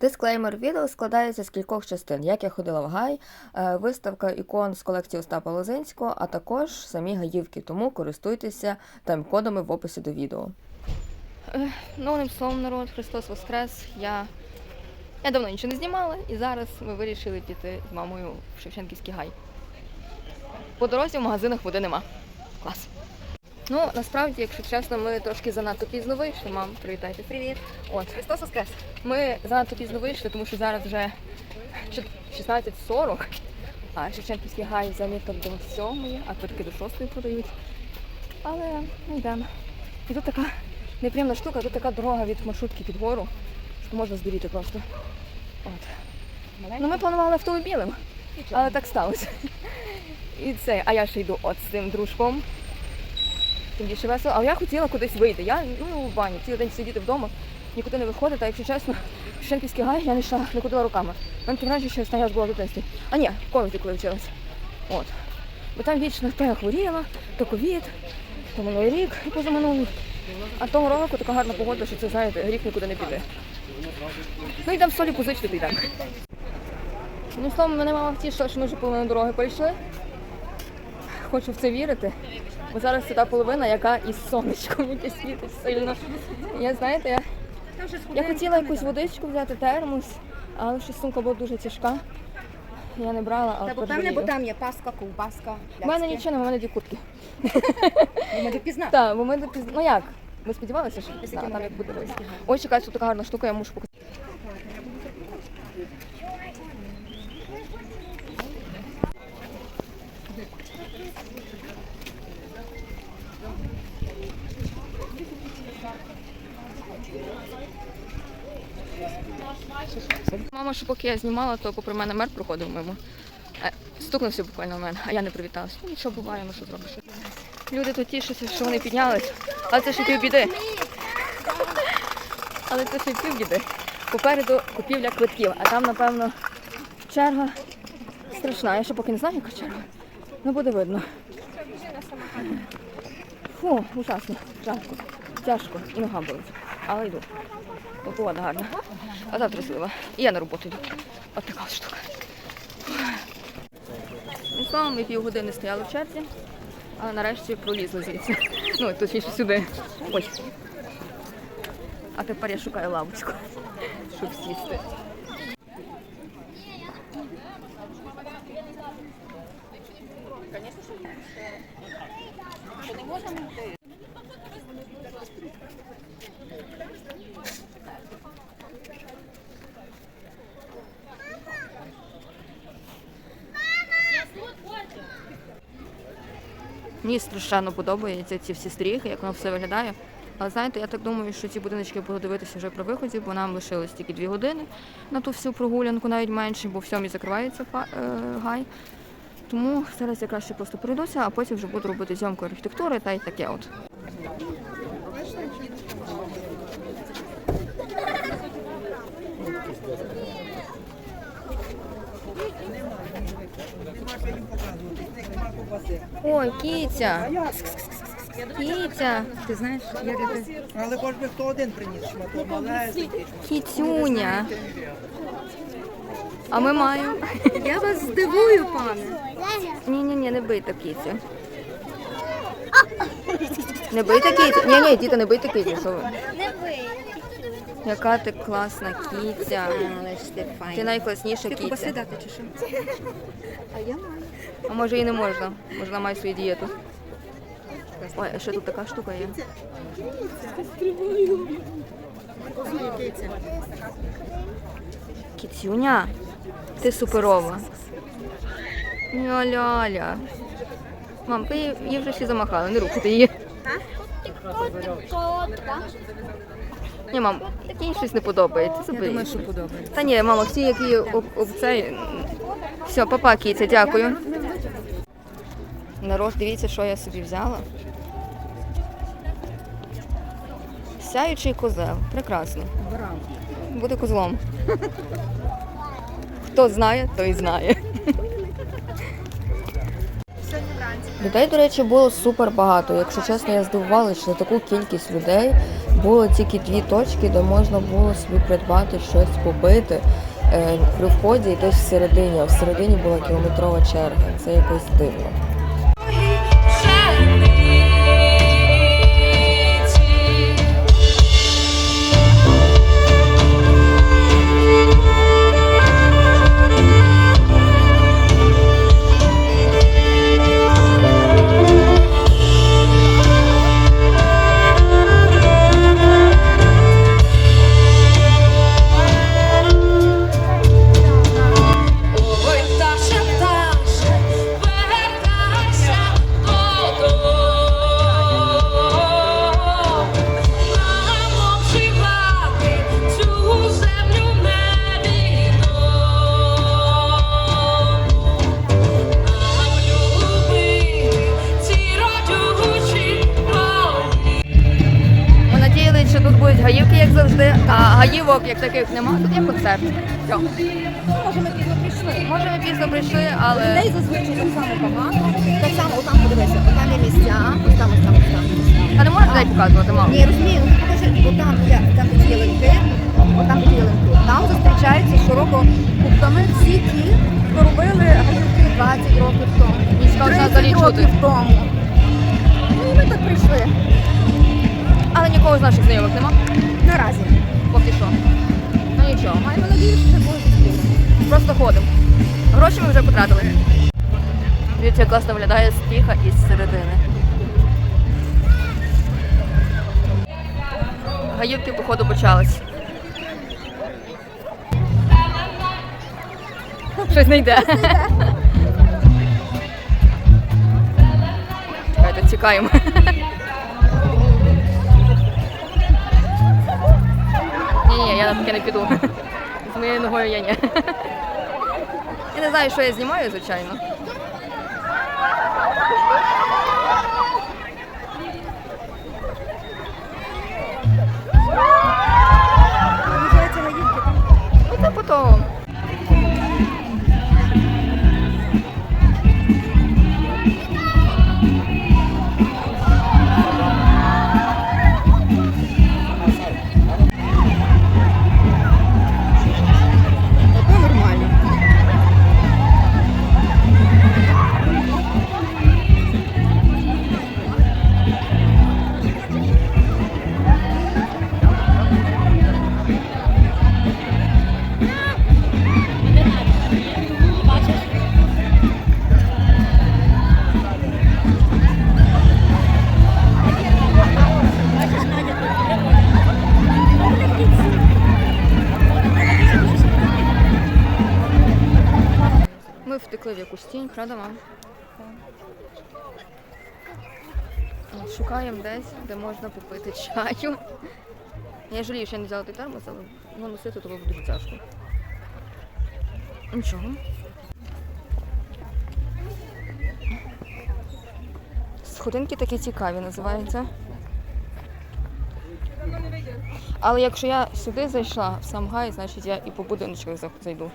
Дисклеймер відео складається з кількох частин, як я ходила в гай, е, виставка ікон з колекції Остапа Лозинського, а також самі гаївки. Тому користуйтеся тайм-кодами в описі до відео. Ну, одним словом, народ, Христос Воскрес. Я, я давно нічого не знімала, і зараз ми вирішили піти з мамою в Шевченківський гай. По дорозі в магазинах води нема. Клас. Ну, насправді, якщо чесно, ми трошки занадто пізно вийшли. Мам, привітайте. Привіт. От. Христос Воскрес. Ми занадто пізно вийшли, тому що зараз вже чет- 16.40, а Шевченківський гай заміток до 7, а квитки до 6 продають. Але ми йдемо. І тут така неприємна штука, тут така дорога від маршрутки під гору, що можна здуріти просто. От. Ну, ми планували автомобілем, але так сталося. І це, а я ще йду от з цим дружком. Тим весело. Але я хотіла кудись вийти. Я ну, в бані, цілий день сидіти вдома, нікуди не виходити, а якщо чесно, Шенківський гай я не йшла, не ходила руками. У мене таке що останній раз була в дитинстві. А ні, в ковіді, коли вчилася. От. Бо там вічно то я хворіла, то ковід, то минулий рік і позаминулий. А того року така гарна погода, що це, знаєте, гріх нікуди не піде. Ну йдемо в солі позичити, йдемо. Ну, словом, мене мама втішила, що ми вже половину дороги пройшли. Хочу в це вірити. Бо зараз це та половина, яка із сонечком, яке світить сильно. Я знаєте, я, я хотіла якусь водичку взяти, термос, але щось сумка була дуже тяжка. Я не брала, але Та бо певне, бо там є паска, ковбаска. У мене нічого немає, у мене дві куртки. Ми допізна. Так, бо ми допізно. Ну як? Ми сподівалися, що пізна, там як буде вийти. Ось чекай, тут така гарна штука, я мушу показати. Мама, що поки я знімала, то попри мене мер проходив мимо. Е, Стукнувся буквально в мене, а я не привіталася. Ну нічого буває, ну що зробиш. Люди тут тішаться, що вони піднялись, але це ще півбіди. Але це ще півбіди. Попереду купівля квитків, а там, напевно, черга страшна. Я ще поки не знаю, яка черга. Ну буде видно. Фу, ужасно, жарко, тяжко і нога болить. Але йду. Погода гарна. А завтра злива. І я на роботу йду. От така штука. Ну, словом, ми півгодини стояли в черзі, але нарешті пролізли звідси. Ну, точніше сюди. Ой. А тепер я шукаю лавочку, щоб сісти. Мені страшенно подобаються ці всі стріхи, як воно все виглядає. Але знаєте, я так думаю, що ці будиночки буду дивитися вже при виході, бо нам лишилось тільки дві години на ту всю прогулянку, навіть менше, бо в сьомій закривається е, гай. Тому зараз я краще просто перейдуся, а потім вже буду робити зйомку архітектури та й таке от. Ой, кіця! Кіця! Ти знаєш, я тебе. Але хоч би хто один приніс шматок, малесенький. Кіцюня! А ми маємо. Я вас здивую, пане. Ні, ні, ні, не бийте кіцю. Не бийте кіцю. Ні, ні, діти, не бийте. Що ви? Не бий. Яка ти класна кіця. Ти Ти найкласніша Ти кубаси дати чи що? А я маю. А може і не можна. Може вона має свою дієту. Ой, а ще тут така штука є. Кіцюня, ти суперова. Ля-ля-ля. Мам, ти її- вже всі замахали, не рухайте її. Ні, мам, їй щось не подобається. Я думаю, що подобається. Та ні, мама, всі, які об, об цей. Все, папа, кіця, дякую. Народ, дивіться, що я собі взяла. Сяючий козел. Прекрасно. Буде козлом. Хто знає, той знає. Людей, до речі, було супер багато. Якщо чесно, я здивувалася, що таку кількість людей Було тільки дві точки, де можна було собі придбати щось попити е, при вході і десь всередині, а всередині була кілометрова черга. Це якось дивно. Гаївки, як завжди, а гаївок як таких нема. Тут є концерт. Все. Може, ми пізно прийшли. Може, ми пізно прийшли, але Людей зазвичай так само багато. Так само, отам подивися, там є місця, ось там, ось там, ось там. а не можна людей показувати мало. Ні, розумію, ну покажи, бо там є, там є ялинки, отам є ялинки. Там зустрічаються широко кубками всі ті, хто робили галюнки 20 років тому. Цікаво, що 30 чути. років тому. Ну і ми так прийшли. Але нікого з наших знайомих нема. Наразі. Поки що. Ну нічого. Маємо надію, що це буде. Просто ходимо. Гроші ми вже потратили. Дивіться, як класно виглядає стіха із середини. Гаївки, походу, почались. Щось не йде. Давайте Ні-ні, я на таке не піду. З моєю ногою я ні. Я не знаю, що я знімаю, звичайно. Якусь тінь, правда, мам? Шукаємо десь, де можна попити чаю. Я жалію, що я не взяла той термос, але його носити буде дуже тяжко. Нічого. Сходинки такі цікаві називаються. Але якщо я сюди зайшла в сам гай, значить я і по будиночках зайду.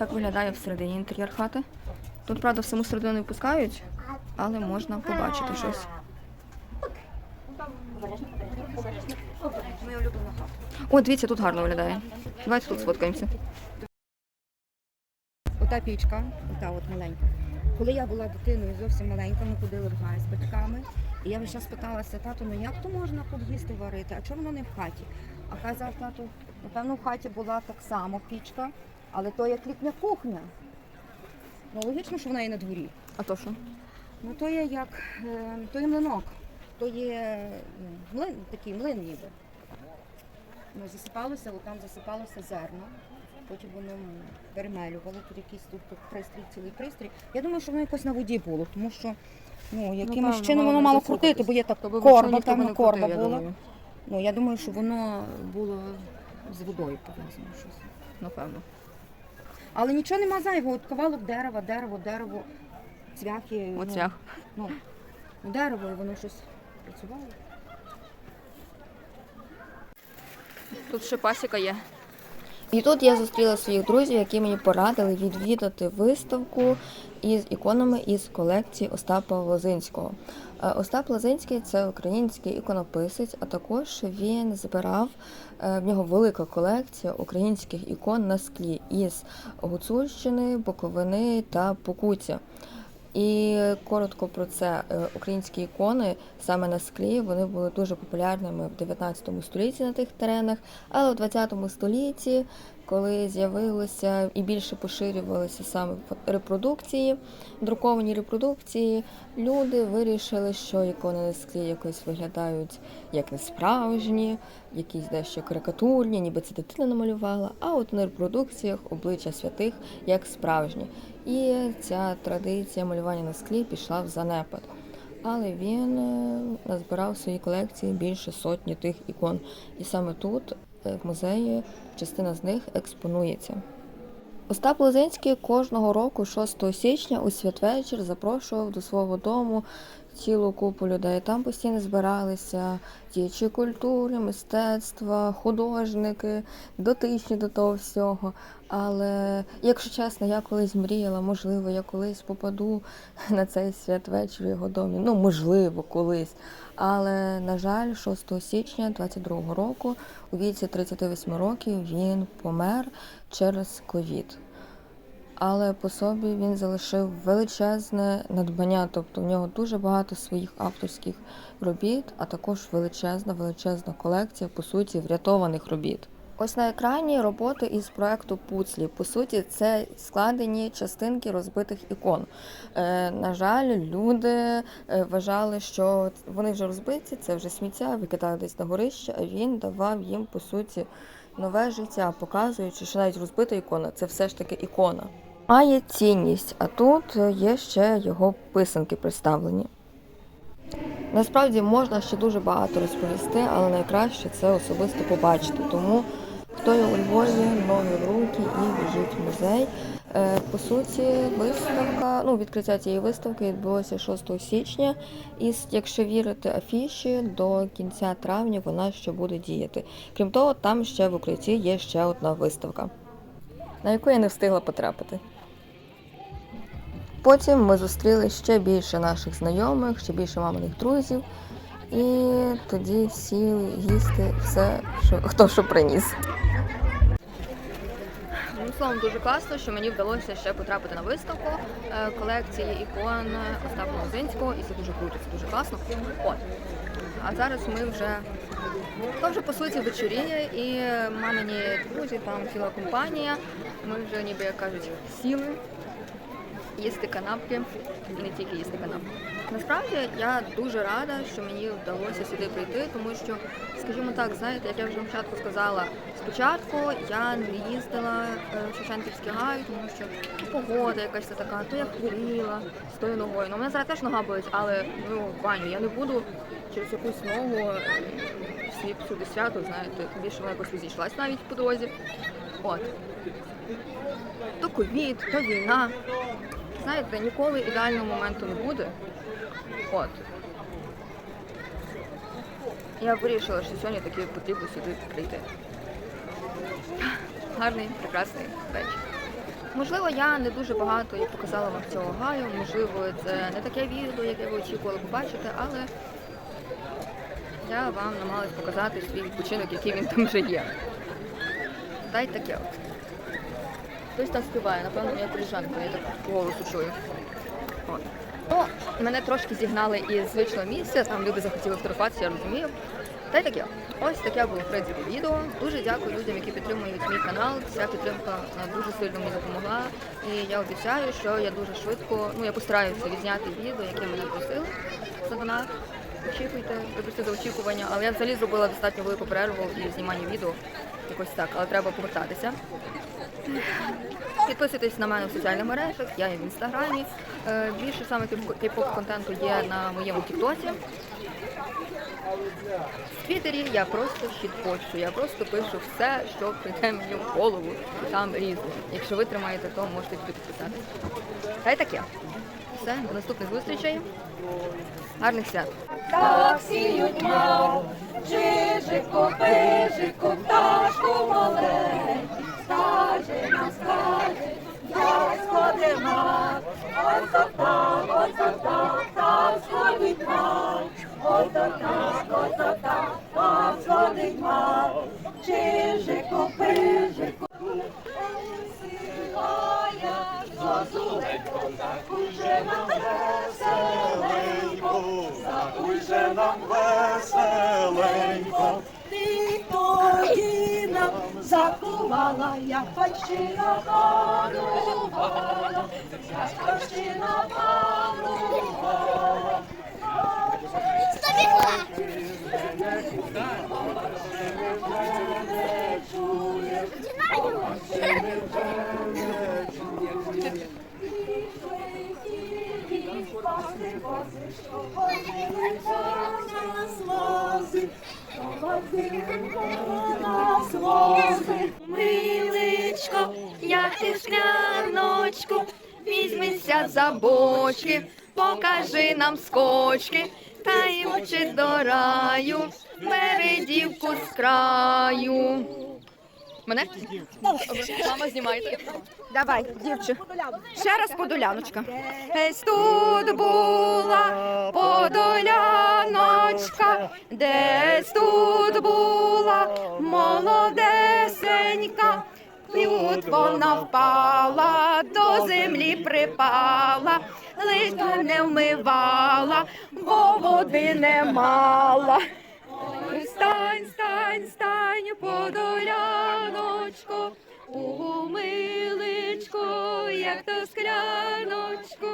Так виглядає всередині інтер'єр хати. Тут, правда, в саму середину не впускають, але можна побачити щось. Моя улюблена хата. О, дивіться, тут гарно виглядає. Давайте тут сфоткаємося. Ота пічка, ота от маленька. Коли я була дитиною зовсім маленька, ми ходили в гай з батьками. І я весь час питалася, тату, ну як то можна тут варити? А чому воно не в хаті? А казав тату, напевно, в хаті була так само пічка, але то як літня кухня. Ну, логічно, що вона і на дворі. А то що? Ну то є як, е, то є млинок, то є ну, млин, такий млин ніби. Ну, засипалося, там засипалося зерно, потім воно перемелювало, тут якийсь тут, тут пристрій, цілий пристрій. Я думаю, що воно якось на воді було, тому що ну, якимось певно, чином воно мало крутити, бо є так То би вручну корба, певно, корба крутив, я була. думаю. Ну, я думаю, що воно було з водою пов'язано щось. Напевно. Але нічого нема зайвого, от ковалок дерева, дерево, дерево, цвяхи. ну, Оцях. Ну, дерево, і воно щось працювало. Тут ще пасіка є. І тут я зустріла своїх друзів, які мені порадили відвідати виставку із іконами із колекції Остапа Лозинського. Е, Остап Лозинський це український іконописець, а також він збирав е, в нього велика колекція українських ікон на склі із Гуцульщини, Буковини та Покуття. І коротко про це Е, українські ікони саме на склі вони були дуже популярними в 19 столітті на тих теренах, але в 20 столітті, коли з'явилося і більше поширювалися саме репродукції, друковані репродукції, люди вирішили, що ікони склі якось виглядають як несправжні, якісь дещо карикатурні, ніби це дитина намалювала. А от на репродукціях обличчя святих як справжні. І ця традиція малювання на склі пішла в занепад. Але він е, назбирав в своїй колекції більше сотні тих ікон. І саме тут, в музеї, частина з них експонується. Остап Лозинський кожного року, 6 січня, у святвечір запрошував до свого дому цілу купу людей. Там постійно збиралися діячі культури, мистецтва, художники, дотичні до того всього. Але, якщо чесно, я колись мріяла, можливо, я колись попаду на цей святвечір в його домі. Ну, можливо, колись. Але, на жаль, 6 січня 22 року, у віці 38 років, він помер через ковід. Але по собі він залишив величезне надбання, тобто в нього дуже багато своїх авторських робіт, а також величезна, величезна колекція, по суті, врятованих робіт. Ось на екрані роботи із проекту Пуцлі. По суті, це складені частинки розбитих ікон. Е, на жаль, люди е, вважали, що вони вже розбиті, це вже сміття, викидали десь на горище, а він давав їм по суті нове життя, показуючи, що навіть розбита ікона це все ж таки ікона. Має цінність, а тут є ще його писанки представлені. Насправді можна ще дуже багато розповісти, але найкраще це особисто побачити. Тому хто є у Львові, ноги в руки і біжить в музей. Е, По суті, виставка, ну, відкриття цієї виставки відбулося 6 січня, і якщо вірити афіші, до кінця травня вона ще буде діяти. Крім того, там ще в укритті є ще одна виставка, на яку я не встигла потрапити. Потім ми зустріли ще більше наших знайомих, ще більше маминих друзів, і тоді сіли їсти все, що хто що приніс. Ну, словом, дуже класно, що мені вдалося ще потрапити на виставку е, колекції ікон Остапа Лозинського, і це дуже круто, це дуже класно. От. А зараз ми вже то вже по суті вечоріє, і мамині друзі, там ціла компанія. Ми вже ніби як кажуть, сіли їсти канапки і не тільки їсти канапки. Насправді я дуже рада, що мені вдалося сюди прийти, тому що, скажімо так, знаєте, як я вже початку сказала, спочатку я не їздила е, в Шевченківський гай, тому що погода якась така, то я хворіла з тою ногою. Ну, у мене зараз теж нога болить, але ну, Ваню, я не буду через якусь ногу е, слід сюди свято, знаєте, більше вона якось розійшлась навіть по дорозі. От. То ковід, то війна. Знаєте, ніколи ідеального моменту не буде. От. Я вирішила, що сьогодні таки потрібно сюди прийти. Гарний, прекрасний вечір. Можливо, я не дуже багато показала вам цього гаю, можливо, це не таке відео, яке ви очікували побачити, але я вам намагалась показати свій відпочинок, який він там вже є. Та й таке от. Хтось там співає, напевно, моя коліжанка, я так голосу чую. Ну, мене трошки зігнали із звичного місця, там люди захотіли фотографуватися, я розумію. Та й таке. Ось таке було в принципі відео. Дуже дякую людям, які підтримують мій канал. Ця підтримка дуже сильно мені допомогла. І я обіцяю, що я дуже швидко, ну я постараюся відзняти відео, яке мене просили за донат. Очікуйте, вибачте за очікування, але я взагалі зробила достатньо велику перерву і знімання відео. Якось так, але треба повертатися. Підписуйтесь на мене в соціальних мережах, я є в інстаграмі. Е, Більше саме кей-поп контенту є на моєму тіктоці. В Твіттері я просто щітпощу, я просто пишу все, що прийде мені в голову, там різне. Якщо ви тримаєте, то можете підписати. Та й таке. Все, до наступних зустрічей. Гарних свят! Так сіють мав, чижику, пижику, пташку маленьку, скаже нам, як сходить мав, ось то так, ось то так, так сходить мав, ось то так, ось то так, так сходить мав, чижику, пижику. Сивая, зозуленько, закуйже нам веселенько, нам веселенько, ти тоді нам закувала, як батьківщина панувала, як батьківщина панувала. Миличко, як ти скляночку, візьмися за бочки, покажи нам скочки, та й очі до раю, бери дівку з краю. Мене? Мама, знімайте. Давай, дівче. Ще раз подоляночка. Десь тут була подоляночка, десь тут була молодесенька. От вона впала, до землі припала, лиш не вмивала, бо води не мала. Стань, стань, стань, подоляночко, у миличку, як то скляночку,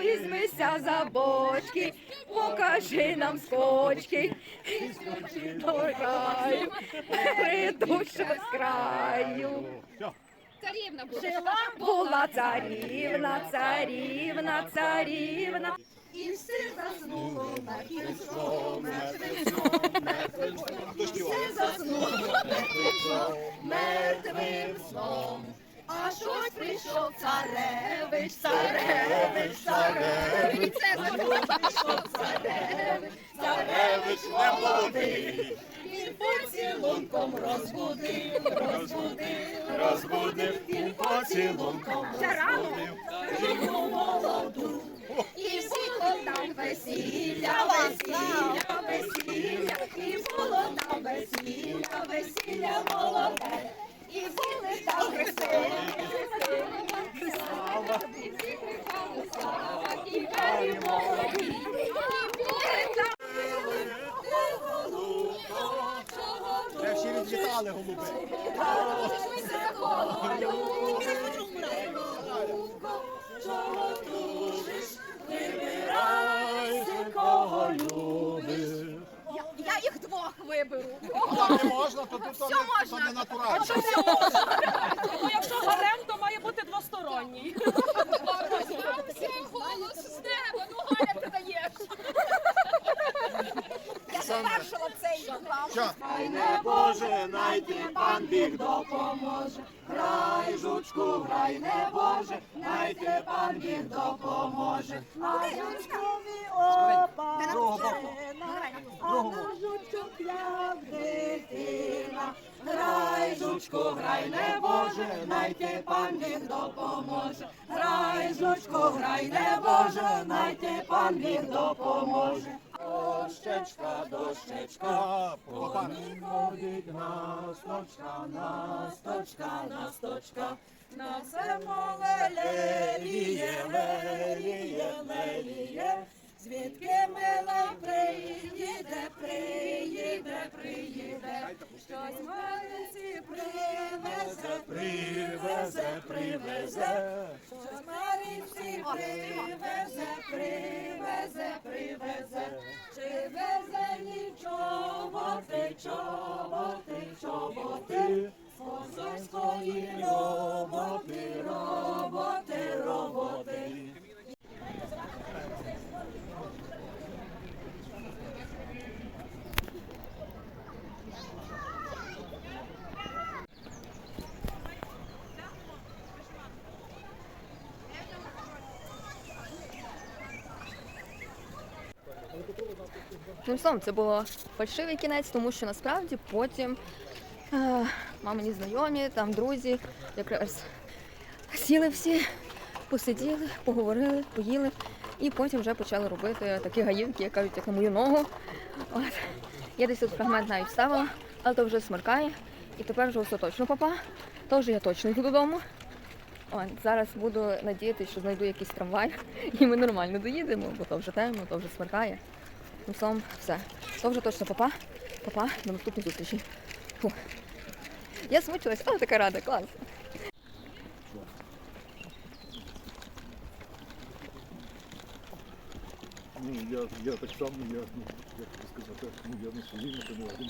візьмися за бочки, покажи нам скочки, і скочи до раю, придуша з краю. Жила була царівна, царівна, царівна. І все заснуло мертвим сном. І все заснуло мертвим сном, мертвим сном. Аж ось прийшов царевич, царевич, царевич, це прийшов царевич, царевич молодий. Він поцілунком розбудив, розбудив, розбудив він поцілунком розбудив. Жінку молоду. І було там весілля, весілля, весілля, і було там весілля, весілля молоде. І були там хрестини, і двері молоді, і були там Де всі відлітали голуби. кого Не можна, то тут то не- то не натурально. Ну, якщо гарем, то має бути двосторонній. голос з неба, ну Галя, ти даєш. Я завершила цей план. Що? Хай не Боже, найти пан Біг допоможе. Грай, жучку, грай, не Боже, найти пан Біг допоможе. А жучкові Другого боку. Другого. жучок як дитина. Грай, жучку, грай, не Боже, найти пан Біг допоможе. Грай, жучку, грай, не Боже, найти пан Біг допоможе. Дощечка, дощечка, ходить насточка, насточка, насточка. На все моле леліє, леліє, леліє. Звідки мила приїде, щось Маринці привезе, привезе, привезе, щось Маринці привезе, привезе, привезе, чи везе нічого, ти чоботи, чоботи, козацької роботи, роботи, роботи. Тим словом, це було фальшивий кінець, тому що насправді потім е, мамині знайомі, там друзі, якраз сіли всі, посиділи, поговорили, поїли, і потім вже почали робити такі гаївки, як кажуть, як на мою ногу. От. Я десь тут фрагмент навіть вставила, але то вже смеркає. І тепер вже все точно папа. То вже я точно йду додому. От, зараз буду надіятися, що знайду якийсь трамвай, і ми нормально доїдемо, бо то вже темно, то вже смеркає. Ну, словом, все. То вже точно папа. Папа, до наступної зустрічі. Фу. Я смучилась, але така рада, клас. Ну, я, я так само, я, ну, як би сказати, ну, я не сумлінно, тому один.